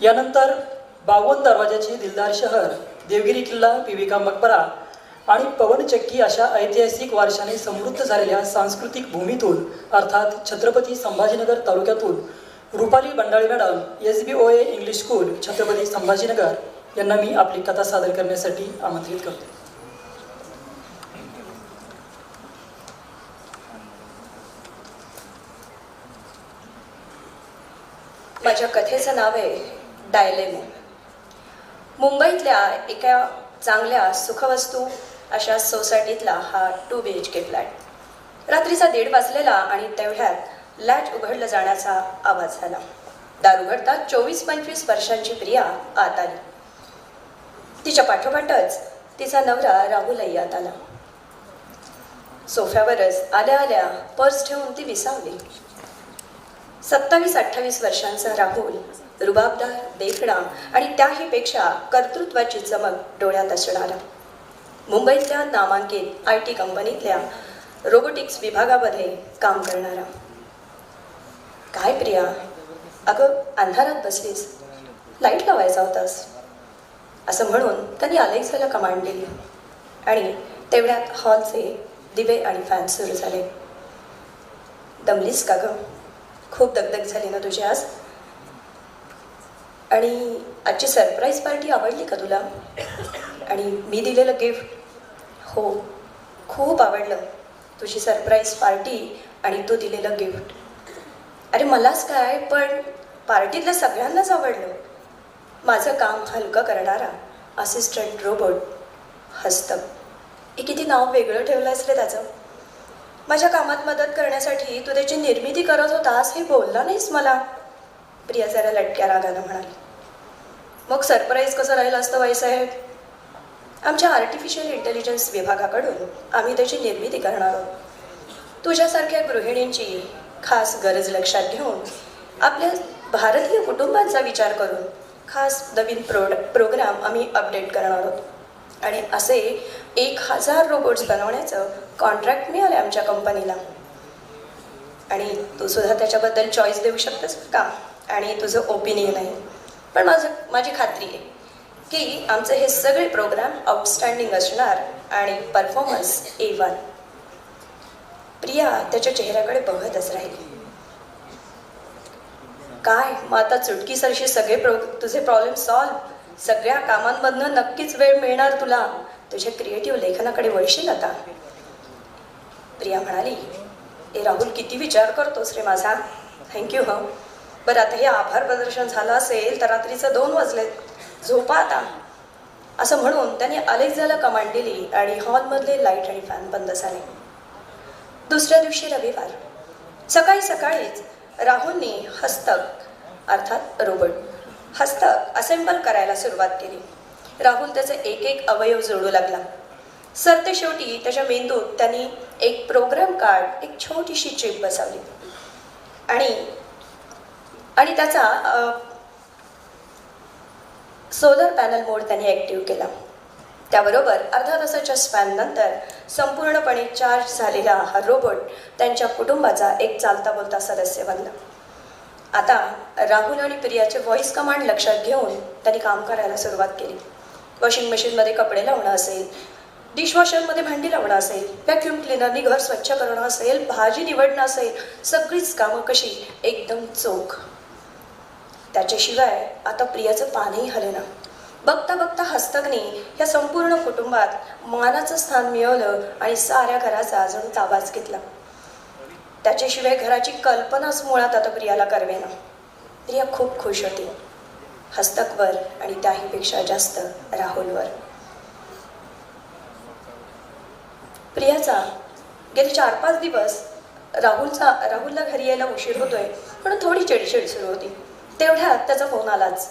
यानंतर बावन्न दरवाजाचे दिलदार शहर देवगिरी किल्ला पिविका मकबरा आणि पवनचक्की अशा ऐतिहासिक वारशाने समृद्ध झालेल्या सांस्कृतिक भूमीतून अर्थात छत्रपती संभाजीनगर तालुक्यातून Rupali Bandali madam S B O A English school Chhatrapati Sambhajinagar यांना मी आपली कथा सादर करण्यासाठी आमंत्रित करतो. माझ्या कथेचं नाव आहे डायलेमो. मुंबईतल्या एका चांगल्या सुखवस्तू अशा सोसायटीतला हा two B H K flat रात्रीचा दीड वाजलेला आणि तेवढ्यात लॅच उघडलं जाण्याचा आवाज झाला. दार उघडता चोवीस पंचवीस वर्षांची प्रिया आत आली. तिच्या पाठोपाठच तिचा नवरा राहुलही आत आला. सोफ्यावरच आल्या आल्या पर्स ठेवून ती विसावली. सत्तावीस अठ्ठावीस वर्षांचा राहुल रुबाबदार देखणा आणि त्याहीपेक्षा कर्तृत्वाची चमक डोळ्यात असणारा. मुंबईतल्या नामांकित आय टी कंपनीतल्या रोबोटिक्स विभागामध्ये काम करणारा. काय प्रिया? अगं अंधारात बसलीस. लाइट लावायचा होतास. असं म्हणून त्यांनी अलेक्साला कमांड दिली. आणि तेवढ्यात हॉलचे दिवे आणि फॅन सुरू झाले. दमलीस का गं? खूप दगदग झाली ना तुझी आज? आणि आजची सरप्राईज पार्टी आवडली का तुला? आणि मी दिलेलं गिफ्ट हो खूप आवडलं. तुझी सरप्राईज पार्टी आणि तू दिलेलं गिफ्ट अरे मलाच काय पण पार्टीतल्या सगळ्यांनाच आवडलं. माझं काम हलकं करणारा असिस्टंट रोबोट हस्तक हे किती नाव वेगळं ठेवलं आहेस रे त्याचं. माझ्या कामात मदत करण्यासाठी तू त्याची निर्मिती करत होतास हे बोलला नाहीस मला. प्रिया जरा लटक्या रागानं म्हणाली. मग सरप्राईज कसं राहिलं असतं बाईसाहेब? आमच्या आर्टिफिशियल इंटेलिजन्स विभागाकडून आम्ही त्याची निर्मिती करणार आहोत. तुझ्यासारख्या गृहिणींची खास गरज लक्षात घेऊन आपल्या भारतीय कुटुंबांचा विचार करून खास नवीन प्रोड प्रोग्राम आम्ही अपडेट करणार आहोत. आणि असे एक हजार रोबोट्स बनवण्याचं कॉन्ट्रॅक्ट मिळालं आमच्या कंपनीला आणि तू सुद्धा त्याच्याबद्दल चॉईस देऊ शकतेस का? आणि तुझं ओपिनियन आहे. पण माझं माझी खात्री आहे की आमचे हे सगळे प्रोग्राम आउटस्टँडिंग असणार आणि परफॉर्मन्स ए वन प्रिया त्याच्या चेहऱ्याकडे बघतच राहिली. काय? मग आता चुटकीसरशी सगळे प्रो तुझे प्रॉब्लेम सॉल्व सगळ्या कामांमधनं नक्कीच वेळ मिळणार तुला. तुझ्या क्रिएटिव्ह लेखनाकडे वळशील आता. प्रिया म्हणाली ए राहुल किती विचार करतोस रे माझा? थँक्यू ह. बरं आता हे आभार प्रदर्शन झालं असेल तर रात्रीचं दोन वाजले. झोपा आता. असं म्हणून त्याने अलेक्झाला कमांड दिली आणि हॉलमधले लाइट आणि फॅन बंद झाले. दुसऱ्या दिवशी रविवार. सकाळी सकाळीच राहुलने हस्तक अर्थात रोबोट हस्तक असेंबल करायला सुरुवात केली. राहुल त्याचे एक एक अवयव जोडू लागला. सरते शेवटी त्याच्या मेंदूत त्यांनी एक प्रोग्राम कार्ड एक छोटीशी चिप बसवली. आणि आणि त्याचा सोलर पॅनल मोड त्यांनी ॲक्टिव्ह केला. त्याबरोबर अर्धा तासाच्या स्पॅननंतर संपूर्णपणे चार्ज झालेला हा रोबोट त्यांच्या कुटुंबाचा एक चालता बोलता सदस्य बनला. आता राहुल आणि प्रियाचे व्हॉइस कमांड लक्षात घेऊन त्यांनी काम करायला सुरुवात केली. वॉशिंग मशीनमध्ये कपडे लावणं असेल डिशवॉशरमध्ये भांडी लावणं असेल व्हॅक्युम क्लिनरनी घर स्वच्छ करणं असेल भाजी निवडणं असेल सगळीच कामं कशी एकदम चोख. त्याच्याशिवाय आता प्रियाचं पानही हलेना बघता बघता हस्तकने या संपूर्ण कुटुंबात मानाचं स्थान मिळवलं आणि साऱ्या घराचा जणू ताबाच घेतला. त्याच्याशिवाय घराची कल्पनाच मुळात आता प्रियाला करवेना. प्रिया खूप खुश होती. हस्तकवर आणि त्याहीपेक्षा जास्त राहुलवर. प्रियाचा गेले चार पाच दिवस राहुलचा राहुलला घरी यायला उशीर होतोय पण थोडी चिडचिड सुरू होती. तेवढ्यात त्याचा फोन आलाच.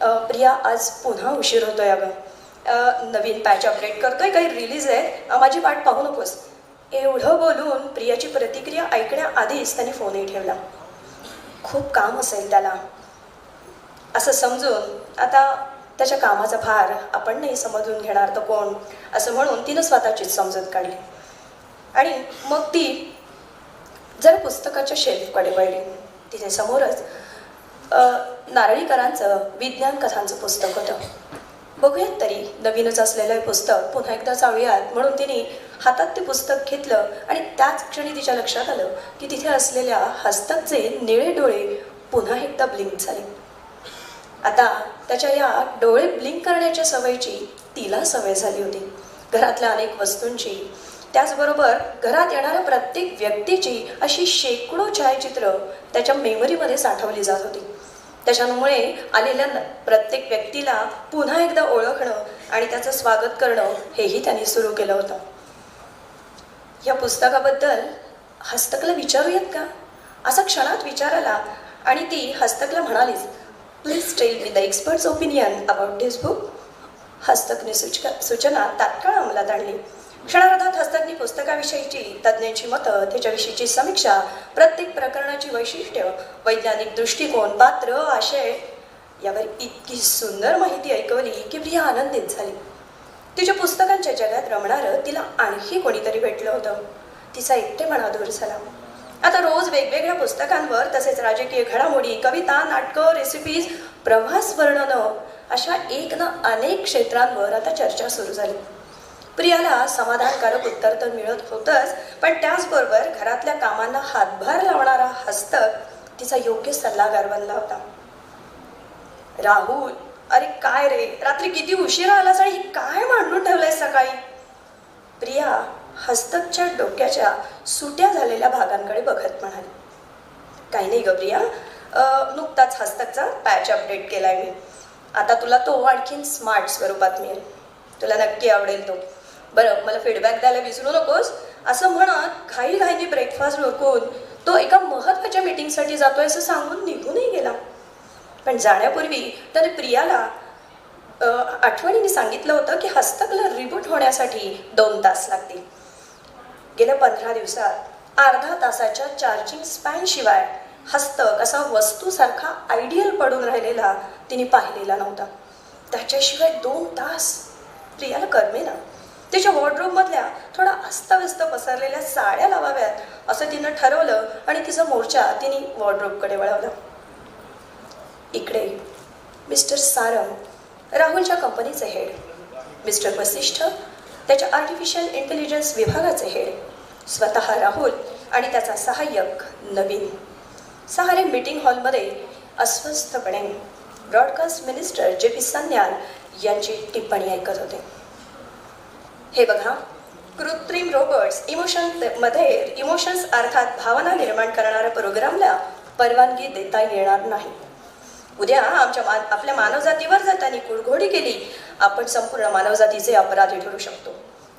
प्रिया आज पुन्हा उशीर होतोय अगं. नवीन पॅच अपडेट करतोय काही रिलीज आहे. माझी वाट पाहू नकोस. एवढं बोलून प्रियाची प्रतिक्रिया ऐकण्याआधीच त्याने फोनही ठेवला. खूप काम असेल त्याला. असं समजून आता त्याच्या कामाचा भार आपण नाही समजून घेणार तर कोण? असं म्हणून तिनं स्वतःचीच समजूत काढली. आणि मग ती जर पुस्तकाच्या शेल्फकडे वळली. तिथे समोरच नारळीकरांचं विज्ञान कथांचं पुस्तक होतं. बघूयात तरी नवीनच असलेलं हे पुस्तक पुन्हा एकदा चावूयात म्हणून तिने हातात ते पुस्तक घेतलं आणि त्याच क्षणी तिच्या लक्षात आलं की तिथे असलेल्या हस्तकचे निळे डोळे पुन्हा एकदा ब्लिंक झाले. आता त्याच्या या डोळे ब्लिंक करण्याच्या सवयीची तिला सवय झाली होती. घरातल्या अनेक वस्तूंची त्याचबरोबर घरात येणाऱ्या प्रत्येक व्यक्तीची अशी शेकडो छायाचित्र त्याच्या मेमरीमध्ये साठवली जात होती. त्याच्यामुळे आलेल्या न- प्रत्येक व्यक्तीला पुन्हा एकदा ओळखणं आणि त्याचं स्वागत करणं हेही त्यांनी सुरू केलं होतं. या पुस्तकाबद्दल हस्तकला विचारूयात का? असा क्षणात विचार आला आणि ती हस्तकला म्हणालीच please tell me the experts opinion about this book हस्तकने सूचना तात्काळ अंमलात आणली. क्षणार्धात हस्तकनी पुस्तकाविषयीची तज्ज्ञांची मतं त्याच्याविषयीची समीक्षा प्रत्येक प्रकरणाची वैशिष्ट्य वैज्ञानिक दृष्टिकोन पात्र आशय यावर इतकी सुंदर माहिती ऐकवली की प्रिया आनंदित झाली. तिच्या पुस्तकांच्या जगात रमणारं तिला आणखी कोणीतरी भेटलं होतं. तिचा एकटेपणा दूर झाला. आता रोज वेगवेगळ्या पुस्तकांवर तसेच राजकीय घडामोडी कविता नाटकं रेसिपीज प्रवास वर्णनं अशा एक ना अनेक क्षेत्रांवर आता चर्चा सुरू झाली. प्रियाला समाधानकारक उत्तर तर मिळत होतंच पण त्याचबरोबर घरातल्या कामांना हातभार लावणारा हस्तक तिचा योग्य सल्लागार बनला होता. राहुल अरे काय रे? रात्री किती उशिरा आलास आणि हे काय मांडून ठेवलंय सकाळी? प्रिया हस्तकच्या डोक्याच्या सुट्या झालेल्या भागांकडे बघत म्हणाली. काही नाही ग प्रिया नुकताच हस्तकचा पॅच अपडेट केलाय मी. आता तुला तो आणखीन स्मार्ट स्वरूपात मिळेल. तुला नक्की आवडेल तो. बरं मला फीडबॅक द्यायला विसरू नकोस. असं म्हणत घाई घाईने ब्रेकफास्ट रोखून तो एका महत्त्वाच्या मीटिंगसाठी जातोय असं सांगून निघूनही गेला. पण जाण्यापूर्वी त्याने प्रियाला आठवणीने सांगितलं होतं की हस्तकला रिबूट होण्यासाठी दोन तास लागतील. गेल्या पंधरा दिवसात अर्धा तासाच्या चार्जिंग स्पॅनशिवाय हस्तक असा वस्तूसारखा आयडियल पडून राहिलेला तिने पाहिलेला नव्हता. त्याच्याशिवाय दोन तास प्रियाला करमेना. तिच्या वॉर्ड्रोबमधल्या थोडा अस्ताव्यस्त पसरलेल्या साड्या लावाव्यात असं तिनं ठरवलं आणि तिचा मोर्चा तिने वॉर्ड्रोबकडे वळवला. इकडे मिस्टर सारंग राहुलच्या कंपनीचे हेड. मिस्टर वसिष्ठ त्याच्या आर्टिफिशियल इंटेलिजन्स विभागाचे हेड. स्वतः राहुल आणि त्याचा सहाय्यक नवीन. सहारे मीटिंग हॉलमध्ये अस्वस्थपणे broadcast minister J P Sanyal यांची टिप्पणी ऐकत होते. हे बघा. कृत्रिम रोबोट्स इमोशनमध्ये इमोशन्स अर्थात भावना निर्माण करणाऱ्या प्रोग्रामला परवानगी देता येणार नाही. उद्या आमच्या मान आपल्या मानवजातीवर जर त्यांनी केली आपण संपूर्ण मानवजातीचे अपराधी ठरू शकतो.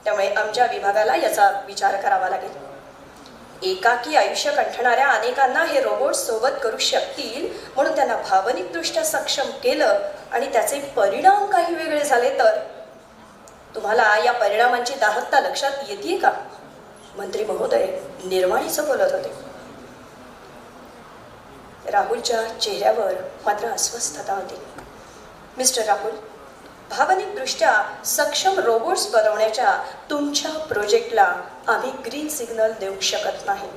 त्यामुळे आमच्या विभागाला याचा विचार करावा लागेल. एकाकी आयुष्य कंठणाऱ्या अनेकांना हे रोबोट सोबत करू शकतील म्हणून त्यांना भावनिकदृष्ट्या सक्षम केलं आणि त्याचे परिणाम काही वेगळे झाले तर? तुम्हाला या परिणामांची दाहकता लक्षात येते का? मंत्री महोदय निर्वाणीचं बोलत होते. राहुलच्या चेहऱ्यावर मात्र अस्वस्थता होती. मिस्टर राहुल भावनिकदृष्ट्या सक्षम रोबोट्स बनवण्याच्या तुमच्या प्रोजेक्टला आम्ही ग्रीन सिग्नल देऊ शकत नाही.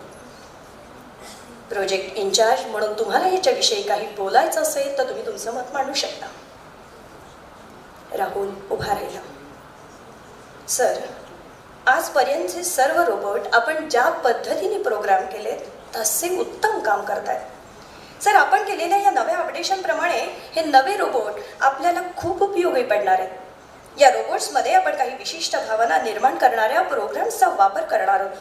प्रोजेक्ट इन्चार्ज म्हणून तुम्हाला याच्याविषयी काही बोलायचं असेल तर तुम्ही तुमचं मत मांडू शकता. राहुल उभा राहिला. सर आजपर्यंतचे सर्व रोबोट आपण ज्या पद्धतीने प्रोग्राम केलेत तसे उत्तम काम करतायत. सर आपण केलेल्या या नव्या अपडेशनप्रमाणे हे नवे रोबोट आपल्याला खूप उपयोगी पडणार आहेत. या रोबोट्समध्ये आपण काही विशिष्ट भावना निर्माण करणाऱ्या प्रोग्राम्सचा वापर करणार आहोत.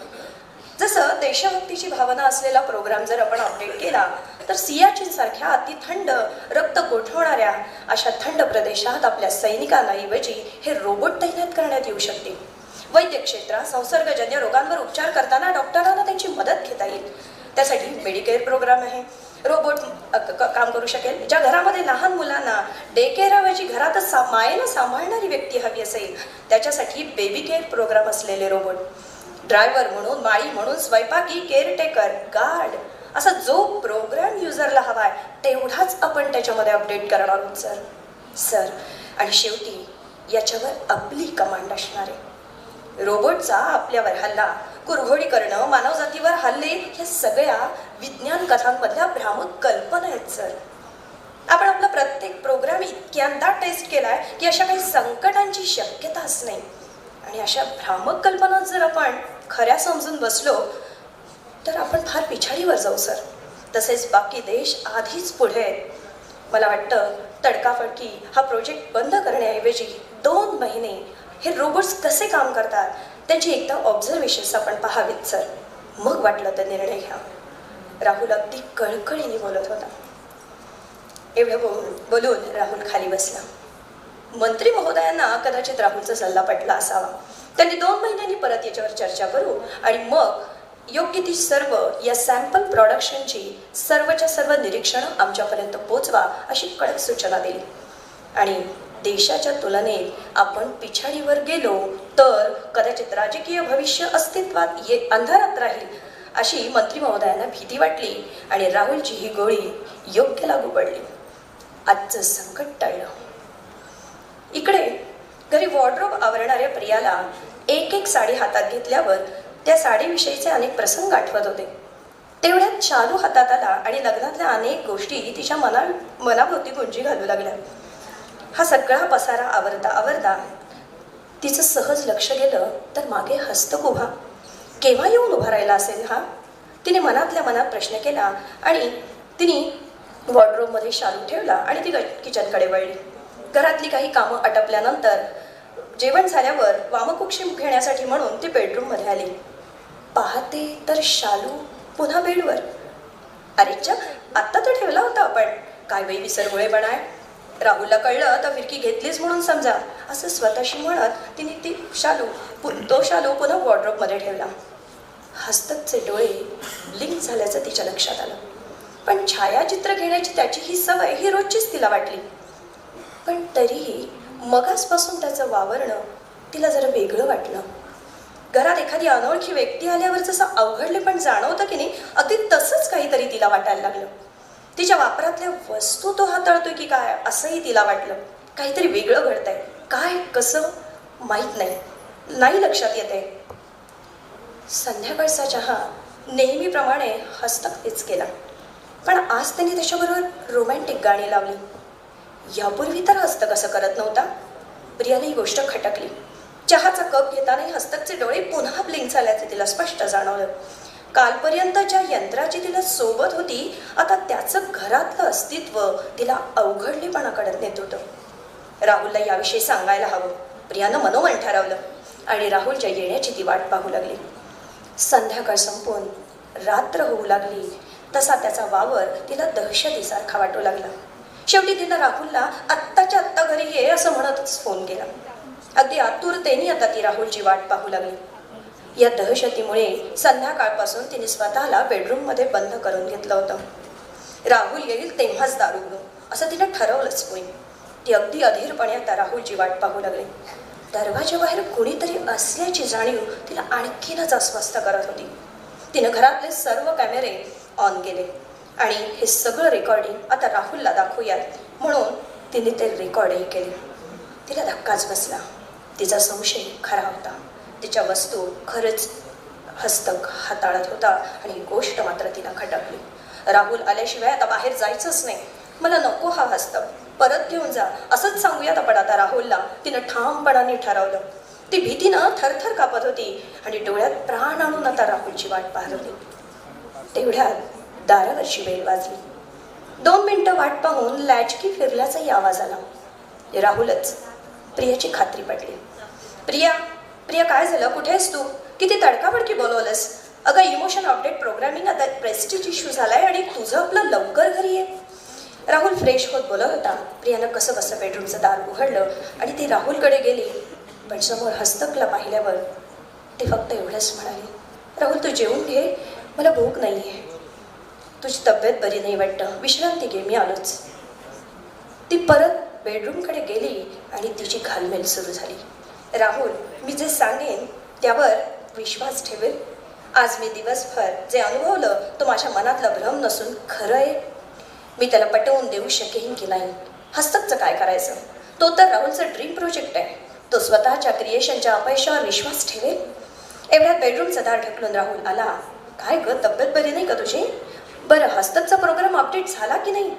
जसं देशभक्तीची भावना असलेला प्रोग्राम जर आपण अपडेट केला तर सियाचीन सारख्या अति थंड रक्त गोठवणाऱ्या अशा थंड प्रदेशात आपल्या सैनिकांऐवजी हे रोबोट तैनात करण्यात येऊ शकतील वैद्य क्षेत्रात संसर्गजन्य रोगांवर उपचार करताना डॉक्टरांना त्यांची मदत घेता येईल. त्यासाठी मेडिकेअर प्रोग्राम आहे. रोबोट क- काम करू शकेल. ज्या घरामध्ये लहान मुलांना डे केअरऐवजी घरातच सा मायेनं सांभाळणारी व्यक्ती हवी असेल त्याच्यासाठी बेबी केअर प्रोग्राम असलेले रोबोट ड्रायव्हर म्हणून माळी म्हणून स्वयंपाकी केअरटेकर गार्ड असा जो प्रोग्राम युजरला हवाय तेवढाच आपण त्याच्यामध्ये अपडेट करणार आहोत सर सर आणि शेवटी याच्यावर आपली कमांड असणार आहे. रोबोटचा आपल्यावर हल्ला कुरघोडी करणं मानवजातीवर हल्ले ह्या सगळ्या विज्ञान कथांमधल्या भ्रामक कल्पना आहेत सर आपण आपला प्रत्येक प्रोग्राम इतक्यांदा टेस्ट केलाय की अशा काही संकटांची शक्यताच नाही. आणि अशा भ्रामक कल्पना जर आपण खऱ्या समजून बसलो तर आपण फार पिछाडीवर जाऊ सर. तसेच बाकी देश आधीच पुढे आहेत. मला वाटतं तडकाफडकी हा प्रोजेक्ट बंद करण्याऐवजी दोन महिने हे रोबोट्स कसे काम करतात त्याची एकदा ऑब्झर्वेशन्स आपण पाहावीत सर. मग वाटलं तर निर्णय घ्या. राहुल अगदी कळकळीने बोलत होता. एवढं बोलून बोलून राहुल खाली बसला. मंत्री महोदयांना कदाचित राहुलचा सल्ला पटला असावा. त्यांनी दोन महिन्यांनी परत याच्यावर चर्चा करू आणि मग योग्य ती सर्व या सॅम्पल प्रॉडक्शनची सर्वच्या सर्व निरीक्षणं आमच्यापर्यंत पोचवा अशी कडक सूचना दिली. आणि देशाच्या तुलनेत आपण पिछाडीवर गेलो तर कदाचित राजकीय भविष्य अस्तित्वात ये अंधारात राहील अशी मंत्री महोदयांना भीती वाटली आणि राहुलची ही गोळी योग्य लागू पडली. आजचं संकट टळलं. इकडे. घरी वॉर्ड्रोब आवरणाऱ्या प्रियाला एक एक साडी हातात घेतल्यावर त्या साडीविषयीचे अनेक प्रसंग आठवत होते. तेवढ्यात शालू हातात आला आणि लग्नातल्या अनेक गोष्टी तिच्या मना मनाभोवती गुंजी घालू लागल्या. हा सगळा पसारा आवरता आवरता तिचं सहज लक्ष गेलं तर मागे हस्तक उभा. केव्हा येऊन उभा राहिला असेल हा? तिने मनातल्या मनात प्रश्न केला आणि तिने वॉर्ड्रोबमध्ये शालू ठेवला आणि ती ग- किचनकडे वळली. घरातली काही कामं आटपल्यानंतर जेवण झाल्यावर वामकुक्षी घेण्यासाठी म्हणून ती बेडरूममध्ये आली. पाहते तर शालू पुन्हा बेडवर. अरेच्या आत्ता तर ठेवला होता आपण. काय बाई विसरगोळेपणा आहे राहुलला कळलं तर फिरकी घेतलीच म्हणून समजा. असं स्वतःशी म्हणत तिने ती शालू पु- तो शालू पुन्हा वॉर्ड्रॉपमध्ये ठेवला. हस्तकचे डोळे ब्लिंक झाल्याचं तिच्या लक्षात आलं. पण छायाचित्र घेण्याची त्याची ही सवय ही रोजचीच तिला वाटली. पण तरीही मगासपासून त्याचं वावरणं तिला जरा वेगळं वाटलं. घरात एखादी अनोळखी व्यक्ती आल्यावर जसं अवघडले पण जाणवतं की नाही अगदी तसंच काहीतरी तिला वाटायला लागलं. तिच्या वापरातल्या वस्तू तो हाताळतोय की काय असंही तिला वाटलं. काहीतरी वेगळं घडतंय. काय कसं? माहीत नाही. नाही लक्षात येत आहे. संध्याकाळचा चहा नेहमीप्रमाणे हस्तकतेच केला. पण आज त्यांनी त्याच्याबरोबर रोमॅन्टिक गाणी लावली. यापूर्वी तर हस्तक असं करत नव्हता? प्रियाने ही गोष्ट खटकली. चहाचा कप घेतानाही हस्तकचे डोळे पुन्हा ब्लिंक झाल्याचे तिला स्पष्ट जाणवलं. कालपर्यंत ज्या यंत्राची तिला सोबत होती आता त्याचं घरातलं अस्तित्व तिला अवघडलेपणाकडे नेत होतं. राहुलला याविषयी सांगायला हवं. प्रियानं मनोमन ठरवलं आणि राहुलच्या येण्याची ती वाट पाहू लागली. संध्याकाळ संपून रात्र होऊ लागली. तसा त्याचा वावर तिला दहशतीसारखा वाटू लागला. शेवटी तिनं राहुलला आत्ताच्या आत्ता घरी ये असं म्हणतच फोन केला. अगदी आतुरतेने आता ती राहुलची वाट पाहू लागली. या दहशतीमुळे संध्याकाळपासून तिने स्वतःला बेडरूममध्ये बंद करून घेतलं होतं. राहुल येईल तेव्हाच दारू उघडू असं तिनं ठरवलंच पोई ती अगदी अधीरपणे आता राहुलची वाट पाहू लागली. दरवाजाबाहेर कुणीतरी असल्याची जाणीव तिला आणखीनच अस्वस्थ करत होती. तिनं घरातले सर्व कॅमेरे ऑन केले. आणि हे सगळं रेकॉर्डिंग आता राहुलला दाखवूयात. म्हणून तिने ते रेकॉर्डही केले. तिला धक्काच बसला. तिचा संशय खरा होता. तिच्या वस्तू खरंच हस्तक हाताळत होता आणि गोष्ट मात्र तिला खटकली. राहुल आल्याशिवाय आता बाहेर जायचंच नाही. मला नको हा हस्तक परत घेऊन जा. असंच सांगूयात आपण आता राहुलला. तिनं ठामपणाने ठरवलं. ती भीतीनं थरथर कापत होती आणि डोळ्यात प्राण आणून आता राहुलची वाट पाहत होती. तेवढ्यात दारावरची बेल वाजली. दोन मिनटं वाट पाहून लॅचकी फिरल्याचाही आवाज आला. राहुलच प्रियाची खात्री पडली प्रिया प्रिया काय झालं? कुठे आहेस तू? किती तडकाबडकी बोलवलंस? अगं इमोशन अपडेट प्रोग्रामिंग आता प्रेस्टिज इश्यू झालाय आणि तुझं आपलं लवकर घरी आहे राहुल फ्रेश होत बोलत होता. प्रियानं कसं कसं बेडरूमचं दार उघडलं आणि ती राहुलकडे गेली. पण समोर हस्तकला पाहिल्यावर ते फक्त एवढंच म्हणाले राहुल तू जेवून घे. मला भूक नाही आहे तुझी तब्येत बरी नाही वाटतं. विश्रांती घे मी आलोच. ती परत बेडरूमकडे गेली आणि तिची घालमेल सुरू झाली. राहुल मी जे सांगेन त्यावर विश्वास ठेवेल. आज मी दिवसभर जे अनुभवलं तो माझ्या मनातला भ्रम नसून खरं आहे. मी त्याला पटवून देऊ शकेन की नाही? हस्तकचं काय करायचं? तो तर राहुलचा ड्रीम प्रोजेक्ट आहे. तो स्वतःच्या क्रिएशनच्या अपयशावर विश्वास ठेवेल. एवढ्या बेडरूमचा दार ढकलून राहुल आला. काय ग तब्येत बरी नाही का तुझी? बरं हस्तकचा प्रोग्राम अपडेट झाला की नाही?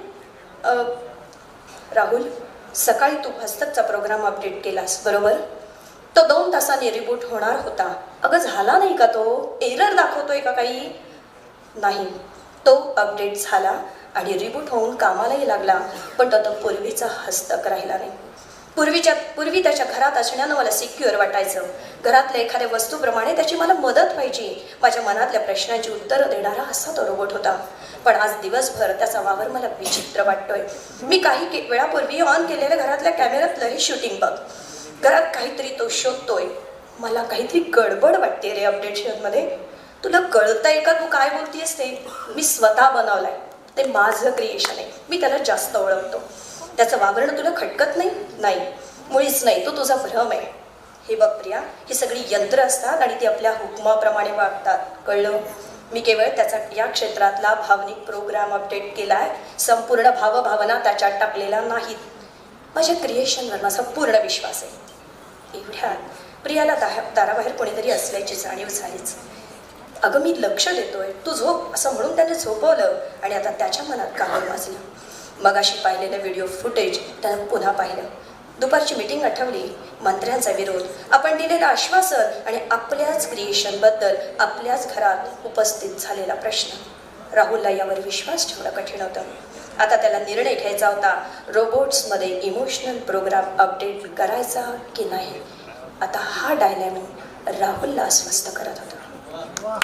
राहुल सकाळी तू हस्तकचा प्रोग्राम अपडेट केलास बरोबर? तो दोन तासांनी रिबूट होणार होता. अगं झाला नाही का तो? एरर दाखवतोय का काही? नाही. तो अपडेट झाला आणि रिबूट होऊन कामालाही लागला पण तो आता पूर्वीचा हस्तक राहिला नाही. पूर्वीच्या पूर्वी त्याच्या घरात असण्यानं मला सिक्युअर वाटायचं. घरातल्या एखाद्या वस्तूप्रमाणे त्याची मला मदत व्हायची. माझ्या मनातल्या प्रश्नांची उत्तरं देणारा असा तो रोबोट होता. पण आज दिवसभर त्याचा वावर मला विचित्र वाटतोय. मी काही वेळापूर्वी ऑन केलेल्या घरातल्या कॅमेऱ्यातलंही शूटिंग बघ. घरात काहीतरी तो शोधतोय. मला काहीतरी गडबड वाटते रे अपडेटमध्ये तुला कळतंय का तू काय बोलतीयस ते? मी स्वतः बनवलाय. ते माझं क्रिएशन आहे. मी त्याला जास्त ओळखतो. त्याचं वावरणं तुला खटकत नाही? नाही. मुळीच नाही. तो तुझा भ्रम आहे. हे बघ प्रिया ही सगळी यंत्र असतात आणि ती आपल्या हुकमाप्रमाणे वागतात. कळलं? मी केवळ त्याचा या क्षेत्रातला भावनिक प्रोग्राम अपडेट केला आहे संपूर्ण भावभावना त्याच्यात टाकलेला नाहीत. माझ्या क्रिएशनवर माझा पूर्ण विश्वास आहे. एवढ्यात प्रियाला दाहा दाराबाहेर कोणीतरी असल्याची जाणीव झालीच. अगं मी लक्ष देतोय. तू झोप असं म्हणून त्याने झोपवलं आणि आता त्याच्या मनात काहून वाजलं. मगाशी पाहिलेलं व्हिडिओ फुटेज त्यानं पुन्हा पाहिलं. दुपारची मीटिंग आठवली. मंत्र्यांचा विरोध. आपण दिलेलं आश्वासन आणि आपल्याच क्रिएशनबद्दल आपल्याच घरात उपस्थित झालेला प्रश्न. राहुलला यावर विश्वास ठेवणं कठीण होतं. आता त्याला निर्णय घ्यायचा होता. रोबोट्समध्ये इमोशनल प्रोग्राम अपडेट करायचा की नाही? आता हा डायलॅम राहुलला अस्वस्थ करत होता.